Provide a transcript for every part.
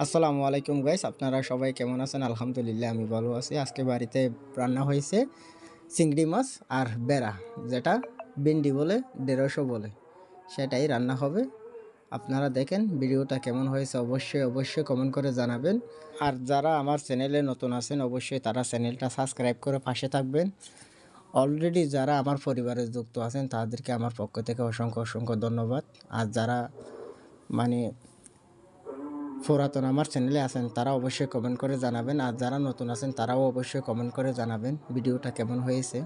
আসসালামু আলাইকুম গাইস আপনারা সবাই কেমন আছেন? আলহামদুলিল্লাহ, আমি ভালো আছি। আজকে বাড়িতে রান্না হয়েছে চিংড়ি মাছ আর বেড়া, যেটা ভিন্ডি বলে, দেড়শো বলে। সেটাই রান্না হবে। আপনারা দেখেন ভিডিওটা কেমন হয়েছে। অবশ্যই অবশ্যই কমেন্ট করে জানাবেন। আর যারা আমার চ্যানেলে নতুন আছেন, অবশ্যই তারা চ্যানেলটা সাবস্ক্রাইব করে পাশে থাকবেন। অলরেডি যারা আমার পরিবারে যুক্ত আছেন, তাদেরকে আমার পক্ষ থেকে অসংখ্য অসংখ্য ধন্যবাদ। আর যারা মানে পুরাতন আমার চ্যানেলে আছেন, তারা অবশ্যই কমেন্ট করে জানাবেন। আর যারা নতুন আছেন, তারাও অবশ্যই কমেন্ট করে জানাবেন ভিডিওটা কেমন হয়েছে।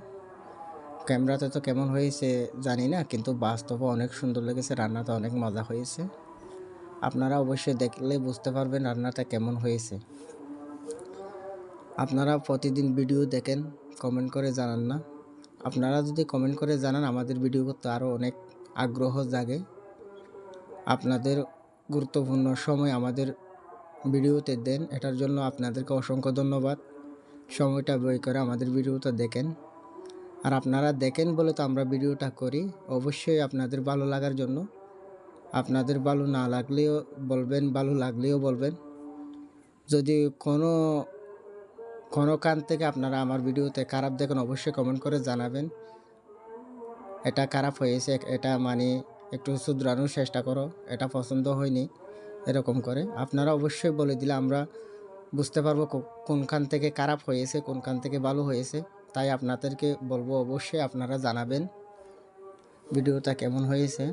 ক্যামেরাতে তো কেমন হয়েছে জানি না, কিন্তু বাস্তবে অনেক সুন্দর লেগেছে রান্নাটা অনেক মজা হয়েছে। আপনারা অবশ্যই দেখলে বুঝতে পারবেন রান্নাটা কেমন হয়েছে। আপনারা প্রতিদিন ভিডিও দেখেন কমেন্ট করে জানান না। আপনারা যদি কমেন্ট করে জানান, আমাদের ভিডিও করতে আরও অনেক আগ্রহ জাগে। আপনাদের গুরুত্বপূর্ণ সময় আমাদের ভিডিওতে দেন। এটার জন্য আপনাদেরকে অসংখ্য ধন্যবাদ। সময়টা বই করে আমাদের ভিডিওটা দেখেন। আর আপনারা দেখেন বলে তো আমরা ভিডিওটা করি। অবশ্যই আপনাদের ভালো লাগার জন্য। আপনাদের ভালো না লাগলেও বলবেন, ভালো লাগলেও বলবেন। যদি কোনো কোনো কান থেকে আপনারা আমার ভিডিওতে খারাপ দেখেন, অবশ্যই কমেন্ট করে জানাবেন। এটা খারাপ হয়েছে, এটা মানে একটু শুধরানোর চেষ্টা করো, এটা পছন্দ হয়নি, এরকম করে। আপনারা অবশ্যই বলে দিলে আমরা বুঝতে পারব কোনখান থেকে খারাপ হয়েছে, কোনখান থেকে ভালো হয়েছে। তাই আপনাদেরকে বলব অবশ্যই আপনারা জানাবেন ভিডিওটা কেমন হয়েছে।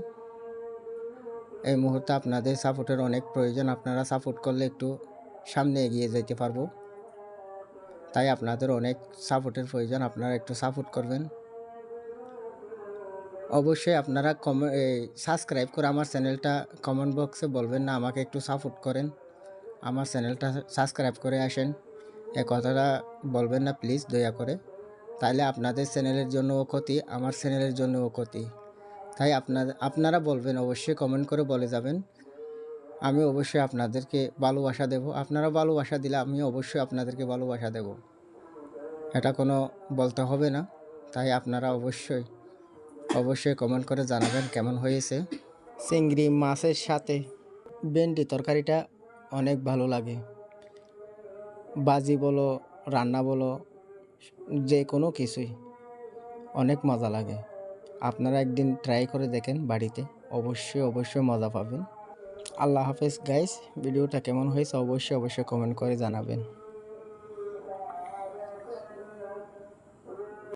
এই মুহূর্তে আপনাদের সাপোর্টের অনেক প্রয়োজন, আপনারা সাপোর্ট করলে একটু সামনে এগিয়ে যেতে পারব। তাই আপনাদের অনেক সাপোর্টের প্রয়োজন, আপনারা একটু সাপোর্ট করবেন। অবশ্যই আপনারা কমে সাবস্ক্রাইব করে আমার চ্যানেলটা কমেন্ট বক্সে বলবেন না, আমাকে একটু সাপোর্ট করেন। আমার চ্যানেলটা সাবস্ক্রাইব করে আসেন। এ কথাটা বলবেন না প্লিজ দয়া করে। তাইলে আপনাদের চ্যানেলের জন্যও ক্ষতি, আমার চ্যানেলের জন্যও ক্ষতি। তাই আপনাদের আপনারা বলবেন, অবশ্যই কমেন্ট করে বলে যাবেন। আমি অবশ্যই আপনাদেরকে ভালোবাসা দেব। আপনারা ভালোবাসা দিলে আমি অবশ্যই আপনাদেরকে ভালোবাসা দেব। এটা কোনো বলতে হবে না। তাই আপনারা অবশ্যই অবশ্যই কমেন্ট করে জানাবেন কেমন হয়েছে। চিংড়ি মাছের সাথে ভেন্ডি তরকারিটা অনেক ভালো লাগে। বাজি বলো, রান্না বলো, যে কোনো কিছুই অনেক মজা লাগে। আপনারা একদিন ট্রাই করে দেখেন বাড়িতে, অবশ্যই অবশ্যই মজা পাবেন। আল্লাহ হাফেজ গাইস ভিডিওটা কেমন হয়েছে অবশ্যই অবশ্যই কমেন্ট করে জানাবেন।